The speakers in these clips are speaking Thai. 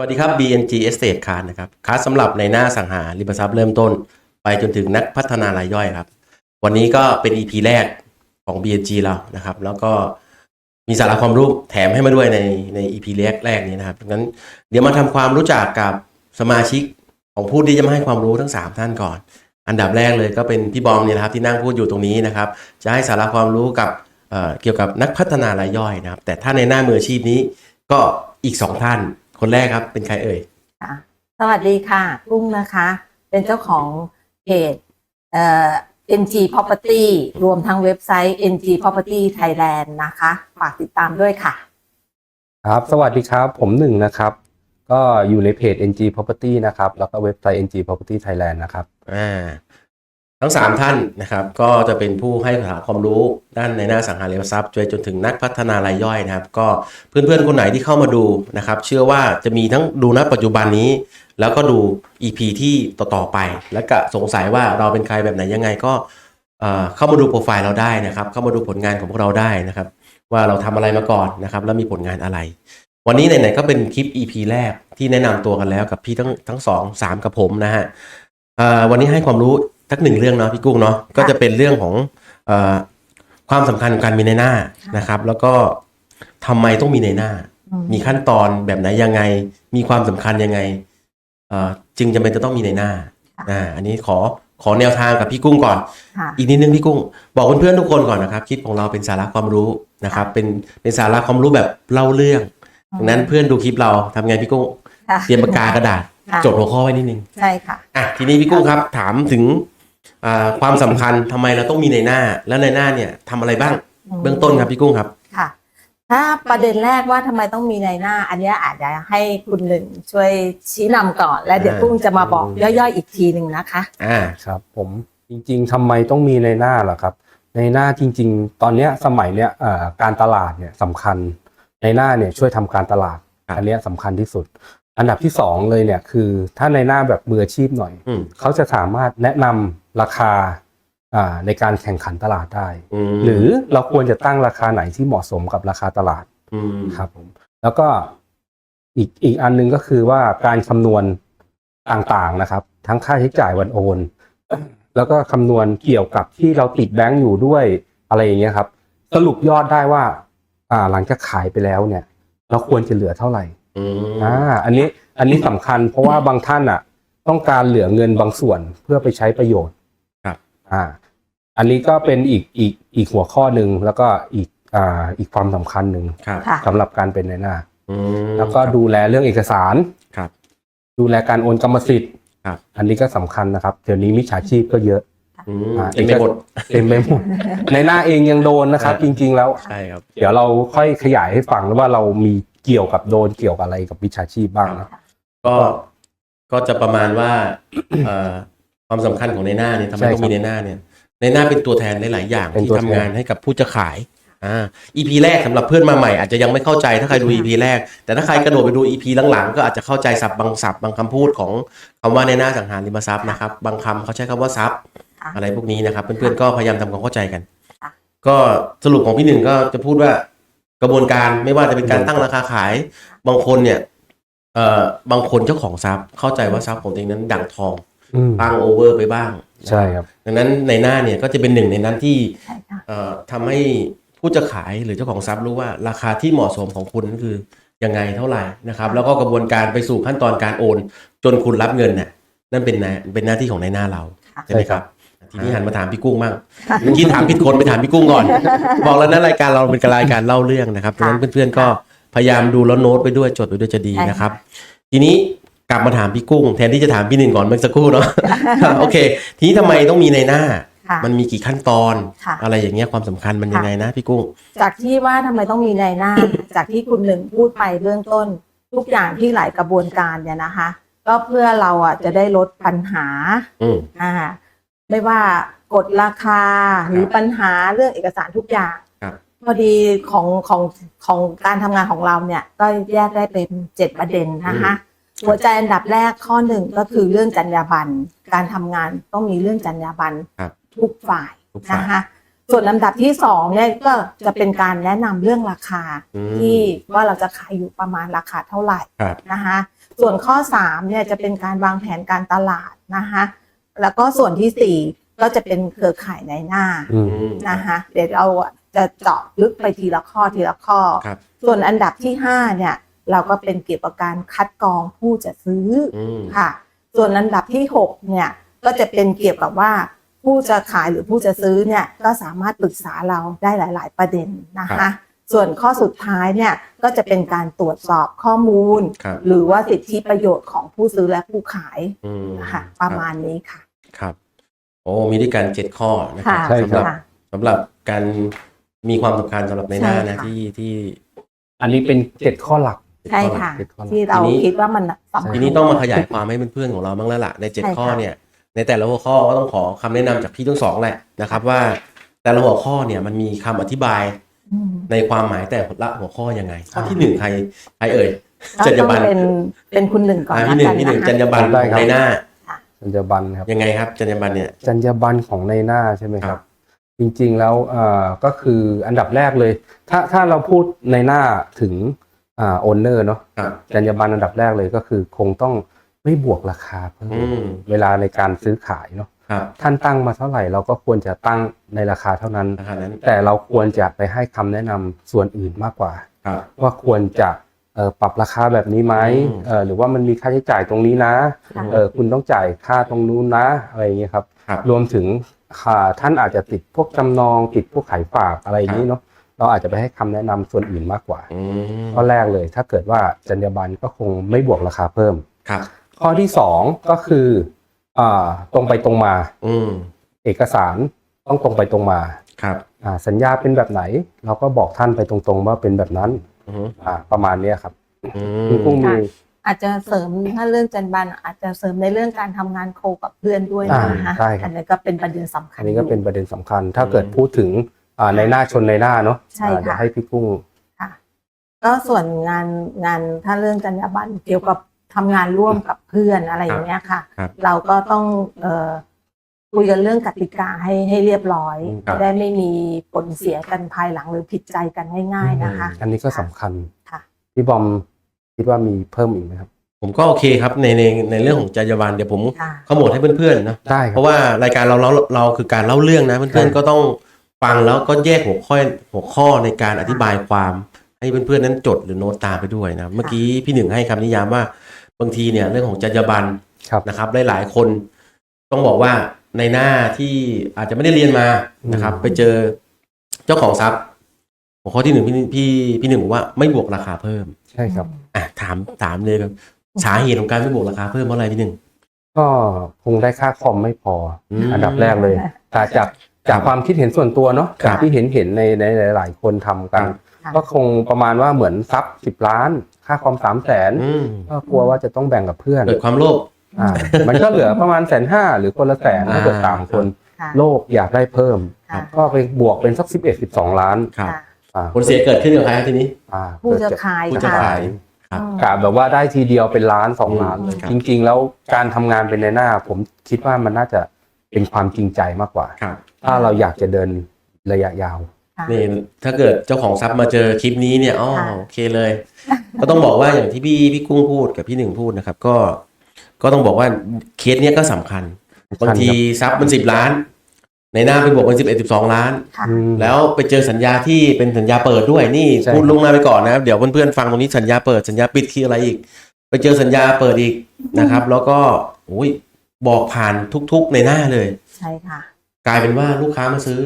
วัสดีครับ BNG Estate Card นะครับคัสสำหรับในหน้าสังหาริมทรัพย์เริ่มต้น ไปจนถึงนักพัฒนารายย่อยครับ วันนี้ก็เป็น EP แรกของ BNG เรานะครับ แล้วก็มีสาระความรู้แถมให้มาด้วยในใน EP แรกแรกนี้นะครับงั้นเดี๋ยวมาทำความรู้จักกับสมาชิกของผู้ที่จะมาให้ความรู้ทั้ง 3 ท่านก่อน อันดับแรกเลยก็เป็นพี่บอมเนี่ยนะครับที่นั่งพูดอยู่ตรงนี้นะครับ จะให้สาระความรู้กับเอ่อเกี่ยวกับนักพัฒนารายย่อยนะครับ แต่ถ้าในหน้ามืออาชีพนี้ก็อีกสองท่าน คนแรกครับเป็นใครเอ่ยค่ะสวัสดีค่ะกุ้งนะคะ เป็นเจ้าของเพจเอ่อ NG Property รวมทั้งเว็บไซต์ NG Property Thailand นะคะ ฝากติดตามด้วยค่ะ ครับ สวัสดีครับ ผมหนึ่งนะครับ ก็อยู่ในเพจ NG Property นะครับ แล้วก็เว็บไซต์ NG Property Thailand นะครับ อ่า ทั้งสามท่านนะครับ ก็จะเป็นผู้ให้สาความรู้ด้านในหน้าสังหาริมทรัพย์จนจนถึงนักพัฒนารายย่อยนะครับ ก็เพื่อนๆคนไหนที่เข้ามาดูนะครับ เชื่อว่าจะมีทั้งดูณปัจจุบันนี้ แล้วก็ดู EP ที่ต่อๆไป แล้วก็สงสัยว่าเราเป็นใครแบบไหนยังไงก็เข้ามาดูโปรไฟล์เราได้นะครับ เข้ามาดูผลงานของพวกเราได้นะครับ ว่าเราทำอะไรมาก่อนนะครับ แล้วมีผลงานอะไร วันนี้ไหนๆก็เป็นคลิป EP แรกที่แนะนำตัวกันแล้วกับพี่ทั้งทั้งสองสามกับผมนะฮะวันนี้ให้ความรู้ สักหนึ่งเรื่องเนาะพี่กุ้งเนาะก็จะเป็นเรื่องของเอ่อความสำคัญของการมีในหน้านะครับ แล้วก็ทำไมต้องมีในหน้าอืมมีขั้นตอนแบบไหนยังไง มีความสำคัญยังไงเอ่อจึงจำเป็นจะต้องมีในหน้าอ่าอันนี้ขอขอแนวทางกับพี่กุ้งก่อนค่ะอีกนิดนึงพี่กุ้ง บอกเพื่อนๆทุกคนก่อนนะครับคลิปของเราเป็นสาระความรู้นะครับ เป็นเป็นสาระความรู้แบบเล่าเรื่องดังนั้นเพื่อนดูคลิปเราทำไงพี่กุ้งค่ะเตรียมปากกากระดาษค่ะจดหัวข้อไว้นิดนึงใช่ค่ะอะทีนี้พี่กุ้งครับถามถึงอ่า ความสำคัญทำไมเราต้องมีในหน้า แล้วในหน้าเนี่ยทำอะไรบ้างอืมเบื้องต้นครับพี่กุ้งครับค่ะ ถ้าประเด็นแรกว่าทำไมต้องมีในหน้า อันเนี้ยอาจจะให้คุณหนึ่งช่วยชี้นำก่อน และเดี๋ยวอ่ากุ้งจะมาบอกย่อยๆอีกทีหนึ่งนะคะอ่าครับผมจริง ๆทำไมต้องมีในหน้าล่ะครับ ในหน้าจริง ๆ ตอนเนี้ยสมัยเนี้ยเอ่อการตลาดเนี่ยสำคัญในหน้าเนี่ยช่วยทำการตลาดครับอันเนี้ยสำคัญที่สุดอันดับที่สองเลยเนี่ยคือถ้าในหน้าแบบมืออาชีพหน่อยอืมเขาจะสามารถแนะนำ ราคาอ่าในการแข่งขันตลาดได้มหรือเราควรจะตั้งราคาไหนที่เหมาะสมกับราคาตลาดอืมครับผมแล้วก็อีกอีกอันหนึงก็คือว่าการคำนวณต่างๆนะครับ ทั้งค่าใช้จ่ายวันโอน แล้วก็คำนวณเกี่ยวกับที่เราติดแบงก์อยู่ด้วยอะไรอย่างเงี้ยครับ สรุปยอดได้ว่า อ่าหลังจากขายไปแล้วเนี่ย เราควรจะเหลือเท่าไหร่อืมอ่าอันนี้อันนี้สำคัญเพราะว่าบางท่านอะ ต้องการเหลือเงินบางส่วนเพื่อไปใช้ประโยชน์ครับ อ่า อันนี้ก็เป็นอีกอีกอีกหัวข้อหนึ่งแล้วก็อีกอ่าอีกความสำคัญหนึ่งครับค่ะ สำหรับการเป็นในหน้า อืม แล้วก็ดูแลเรื่องเอกสาร ครับดูแลการโอนกรรมสิทธิ์ครับ อันนี้ก็สำคัญนะครับ เดี๋ยวนี้มิจฉาชีพก็เยอะ อืมอ่า เต็มไปหมดเต็มไปหมด ในหน้าเองยังโดนนะครับครับจริง ๆ แล้ว ใช่ครับ เดี๋ยวเราค่อยขยายให้ฟังว่าเรามีเกี่ยวกับโดนเกี่ยวกับอะไรกับมิจฉาชีพบ้างนะ ก็ก็จะประมาณว่า เอ่อ ความสำคัญของในหน้าเนี่ยทำไมใช่ต้องมีในหน้าเนี่ย ในหน้าเป็นตัวแทนหลายๆอย่างเป็นที่ตัวทำแทนงานให้กับผู้จะขายอ่า EP แรกสำหรับเพื่อนมาใหม่อาจจะยังไม่เข้าใจถ้าใครดู EP แรก แต่ถ้าใครกระโดดไปดู EP หลังๆ ก็อาจจะเข้าใจศัพท์บางศัพท์บางคำพูดของคำว่าในหน้าสังหาริมทรัพย์นะครับ บางคำเขาใช้คำว่าทรัพย์ค่ะอะไรพวกนี้นะครับ เพื่อนๆก็พยายามทำความเข้าใจกันค่ะก็สรุปของพี่หนึ่งก็จะพูดว่ากระบวนการไม่ว่าจะเป็นการตั้งราคาขาย บางคนเนี่ย เอ่อบางคนเจ้าของทรัพย์เข้าใจว่าทรัพย์ของตัวเองนั้นดั่งทองอืม ตั้งโอเวอร์ไปบ้างใช่ครับดังนั้นในหน้าเนี่ยก็จะเป็นหนึ่งในนั้นที่ใช่ค่ะเอ่อทำให้ผู้จะขายหรือเจ้าของทรัพย์รู้ว่าราคาที่เหมาะสมของคุณก็คือยังไงเท่าไหร่นะครับ แล้วก็กระบวนการไปสู่ขั้นตอนการโอน จนคุณรับเงินเนี่ยนั่นเป็นนาเป็นหน้าที่ของในหน้าเราค่ะใช่ไหมครับทีนี้หันมาถามพี่กุ้งบ้างเมื่อกี้ถามผิดคนไปถามพี่กุ้งก่อน บอกแล้วนะรายการเราเป็นรายการเล่าเรื่องนะครับดังนั้นเพื่อนๆก็พยายามดูแล้วโน้ตไปด้วยจดไปด้วยจะดีนะครับ ทีนี้ กลับมาถามพี่กุ้ง แทนที่จะถามพี่หนึ่งก่อนเมื่อสักครู่เนาะโอเค ทีนี้ทำไมต้องมีในหน้าค่ะมันมีกี่ขั้นตอนค่ะอะไรอย่างเงี้ยความสำคัญมันยังไงนะพี่กุ้ง จากที่ว่าทำไมต้องมีในหน้า จากที่คุณหนึ่งพูดไปเบื้องต้น ทุกอย่างที่หลายกระบวนการเนี่ยนะคะ ก็เพื่อเราอะจะได้ลดปัญหาอืมอ่าไม่ว่ากดราคาหรือปัญหาเรื่องเอกสารทุกอย่างครับพอดีของของของการทำงานของเราเนี่ยก็แยกได้เป็นเจ็ดประเด็นนะคะ หัวใจอันดับแรกข้อหนึ่งก็คือเรื่องจรรยาบรรณการทำงานต้องมีเรื่องจรรยาบรรณครับทุกฝ่ายทุกฝ่าย นะคะส่วนลำดับที่สองเนี่ยก็จะเป็นการแนะนำเรื่องราคา อืมที่ว่าเราจะขายอยู่ประมาณราคาเท่าไหร่ครับ นะคะส่วนข้อ3เนี่ยจะเป็นการวางแผนการตลาดนะคะแล้วก็ส่วนที่4 ก็จะเป็นเครือข่ายในหน้าอืมอืม นะคะเดี๋ยวเราจะเจาะลึกไปทีละข้อทีละข้อ ครับ ส่วนอันดับที่5เนี่ย เราก็เป็นเกี่ยวกับการคัดกรองผู้จะซื้อออืมค่ะ ส่วนอันดับที่ 6 เนี่ย ก็จะเป็นเกี่ยวกับว่าผู้จะขายหรือผู้จะซื้อเนี่ยก็สามารถปรึกษาเราได้หลาย ๆ ประเด็นนะครัคะบส่วนข้อสุดท้ายเนี่ยก็จะเป็นการตรวจสอบข้อมูล ครับหรือว่าสิทธิประโยชน์ของผู้ซื้อและผู้ขายอืมค่ะประมาณนี้ค่ะ ครับ โอ้มีด้วยกันเจ็ดข้อนะครัค่ะใช่ สำหรับค่ะ สำหรับการมีความสำคัญสำหรับในหน้าใช่นะค่ะ ที่ที่ อันนี้เป็นเจ็ดข้อหลัก ใช่ค่ะ เจ็ดข้อหลักที่เราทีนี้ คิดว่ามันสำคัญ ทีนี้ต้องมาขยายความให้เพื่อนๆของเราบ้างแล้วล่ะในเจ็ดใช่ค่ะ ข้อเนี่ยในแต่ละหัวข้อก็ต้องขอคำแนะนำจากพี่ทั้งสองแหละนะครับว่า แต่ละหัวข้อเนี่ยมันมีคำอธิบายอืมในความหมายแต่ละหัวข้อยังไงข้อที่หนึ่งใครใครเอ่ยก็จรรยาต้องบรรณเป็นเป็นคุณหนึ่งก่อนอ่าละพี่หนึ่งกันพี่หนึ่งนะจรรคะยาบรรณได้ของครับ ในหน้าจรรยาบรรณครับ ยังไงครับจรรยาบรรณเนี่ย จรรยาบรรณของในหน้าใช่ไหมคครัรับ บ จริงๆแล้วเอ่อก็คืออันดับแรกเลย ถ้าถ้าเราพูดในหน้าถึง อ่าโอนเนอร์เนาะครับ จรรยาบรรณอันดับแรกเลยก็คือคงต้องไม่บวกราคาเพิ่มอืม เวลาในการซื้อขายเนาะครับท่านตั้งมาเท่าไหร่เราก็ควรจะตั้งในราคาเท่านั้น ราคานั้นแต่เราควรจะไปให้คำแนะนำส่วนอื่นมากกว่า ครับ ว่าควรจะเอ่อปรับราคาแบบนี้ไหมอืม เอ่อหรือว่ามันมีค่าใช้จ่ายตรงนี้นะค่ะ เออคุณต้องจ่ายค่าตรงนู้นนะอะไรอย่างเงี้ยครับ ครับ รวมถึงค่าท่านอาจจะติดพวกจำนองติดพวกขายฝากอะไรอย่างนี้เนาะ เราอาจจะไปให้คำแนะนำส่วนอื่นมากกว่าอืมข้อแรกเลย ถ้าเกิดว่าจรรยาบรรณก็คงไม่บวกราคาเพิ่มครับข้อที่สองก็คืออ่าตรงไปตรงมา อืมเอกสารต้องตรงไปตรงมาครับอ่าสัญญาเป็นแบบไหน เราก็บอกท่านไปตรงๆว่าเป็นแบบนั้นอืมอ่าประมาณเนี้ยครับอืคุณกุ้งมมีอาจจะเสริมถ้าเรื่องจันบันอาจจะเสริมในเรื่องการทำงานโคกับเพื่อนด้วยอ่านะคะได้ครับอันนี้ก็เป็นประเด็นสำคัญอันนี้ก็เป็นอยู่ประเด็นสำคัญ ถ้าเกิดพูดถึง อ่าในหน้าชนในหน้าเนาะใช่อ่าค่ะเดี๋ยวให้พี่กุ้งค่ะก็ส่วนงานงานถ้าเรื่องจรรยาบรรณเกี่ยวกับทำงานร่วมกับเพื่อนอะไรอย่างเงี้ยค่ะ ครับเราก็ต้องเอ่อคุยกันเรื่องกติกาให้ให้เรียบร้อยครับ จะได้ไม่มีผลเสียกันภายหลังหรือผิดใจกันง่ายๆนะคะ อันนี้ก็สำคัญค่ะ พี่บอมคิดว่ามีเพิ่มอีกไหมครับ ผมก็โอเคครับในในในเรื่องของจรรยาบรรณเดี๋ยวผมค่ะ ขโมดให้เพื่อนๆนะ ได้คเพรับ ราะว่ารายการเราเราเราคือการเล่าเรื่องนะ เพื่อนใช่ ๆก็ต้อง ฟังแล้วก็แยกหัวข้อหัวข้อในการอธิบายความให้เพื่อนๆนั้นจดหรือโน้ตตามไปด้วยนะเมื่อกี้พี่หนึ่งให้คำนิยามว่าบางทีเนี่ยเรื่องของจรรยาบรรณครับนะครับหลายๆคนต้องบอกว่าในหน้าที่อาจจะไม่ได้เรียนมานะครับอืมไปเจอเจ้าของทรัพย์หัวข้อที่หนึ่งพี่พี่พี่หนึ่งบอกว่าไม่บวกราคาเพิ่ม ใช่ครับอะถามถามเลยครับสาเหตุของการไม่บวกราคาเพิ่มเพราะอะไรพี่หนึ่งก็คงได้ค่าคอมไม่พออมอันดับแรกเลยแต่จาก จากความคิดเห็นส่วนตัวเนาะครับที่เห็นเห็นในในหลาย ๆ คนทำกันค่ะก็คงประมาณว่าเหมือนทรัพย์สิบล้าน ค่าคอมสามแสนอืมก็กลัวว่าจะต้องแบ่งกับเพื่อนเกิดความโลภอ่ามันก็เหลือประมาณแสนห้าหรือคนละแสนถ้าเกิดอ่าสามคนค่ะโลกอยากได้เพิ่มค่ะก็ไปบวกเป็นสักสิบเอ็ดสิบสองล้านครับค่ะอ่าผลเสียเกิดขึ้นกับใครครับทีนี้อ่าผู้จะขายผู้จะค่ะขายครับอืมกะแบบว่าได้ทีเดียวเป็นล้านสองล้านเลยครับจริง ๆ แล้วการทำงานเป็นในหน้า ผมคิดว่ามันน่าจะ เป็นความจริงใจมากกว่า ครับ ถ้าเราอยากจะเดินระยะยาว ค่ะ นี่ถ้าเกิดเจ้าของทรัพย์มาเจอคลิปนี้เนี่ยอ๋อค่ะ โอเคเลย ก็ต้องบอกว่าอย่างที่พี่พี่กุ้งพูดกับพี่หนึ่งพูดนะครับ ก็ ก็ต้องบอกว่าเคสเนี้ยก็สำคัญบางทีทรัพย์มันสิบล้าน ในหน้าไปบวกเป็นสิบเอ็ดสิบสองล้าน ค่ะ อืม แล้วไปเจอสัญญาที่เป็นสัญญาเปิดด้วยนี่ใช่ พูดลวงหน้าไปก่อนนะครับเดี๋ยวเพื่อนๆฟังตรงนี้สัญญาเปิดสัญญาปิดคืออะไรอีก ไปเจอสัญญาเปิดอีกนะครับ แล้วก็โอ้ย บอกผ่านทุกๆในหน้าเลย ใช่ค่ะ กลายเป็นว่าลูกค้ามาซื้อ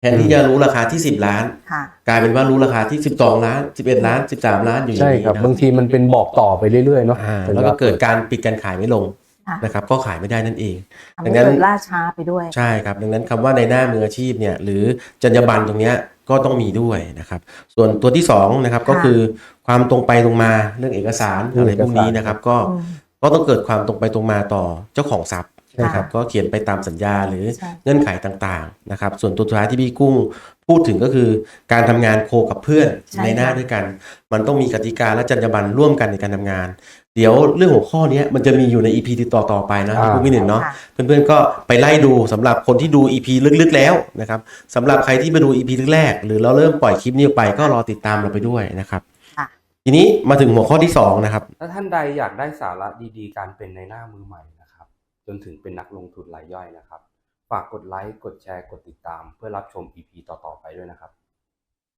แทนที่จะรู้ราคาที่สิบล้าน ค่ะ กลายเป็นว่ารู้ราคาที่สิบสองล้านสิบเอ็ดล้านสิบสามล้านอยู่อย่าใช่งนี้ครับนะบางทีมันเป็นบอกต่อไปเรื่อยๆเนาะอ่าสัญญาแล้วก็เกิดการปิดการขายไม่ลงค่ะ นะครับ ก็ขายไม่ได้นั่นเอง ทำดัให้งนั้น เกิดล่าช้าไปด้วย ใช่ครับ ดังนั้นคำว่าในหน้ามืออาชีพเนี่ยหรือจรรยาบรรณตรงเนี้ยก็ต้องมีด้วยนะครับ ส่วนตัวที่สองนะครับก็ค่ะ คือความตรงไปตรงมาเรื่องเอกสารเรื่อะองไรพวกนี้เอกสารนะครับ ก็อืม ก็ต้องเกิดความตรงไปตรงมาต่อเจ้าของทรัพย์ใช่นะคครัรับบก็เขียนไปตามสัญญาหรือใช่เงื่อนไขต่างๆนะครับส่วนตัวสุดท้ายที่พี่กุ้งพูดถึงก็คือการทำงานโคกับเพื่อนใช่ในหน้าค่ะด้วยกัน มันต้องมีกติกาและจรรยาบรรณร่วมกันในการทำงาน เดี๋ยวเรื่องหัวข้อเนี้ยมันจะมีอยู่ใน EP ติดต่อต่อไปนะอ่าคุณพี่หนึ่งเนาะค่ะเพื่อนๆก็ไปไล่ดูสำหรับคนที่ดู EP ลึกๆแล้วนะครับสำหรับใครที่มาดู EP แรกๆหรือเราเริ่มปล่อยคลิปนี้ออกไปก็รอติดตามเราไปด้วยนะครับค่ะ ทีนี้มาถึงหัวข้อที่สองนะครับ ถ้าท่านใดอยากได้สาระดีๆ การเป็นในหน้ามือใหม่นะครับ จนถึงเป็นนักลงทุนรายย่อยนะครับ ฝากกดไลค์ กดแชร์ กดติดตาม เพื่อรับชม EP ต่อๆไปด้วยนะครับ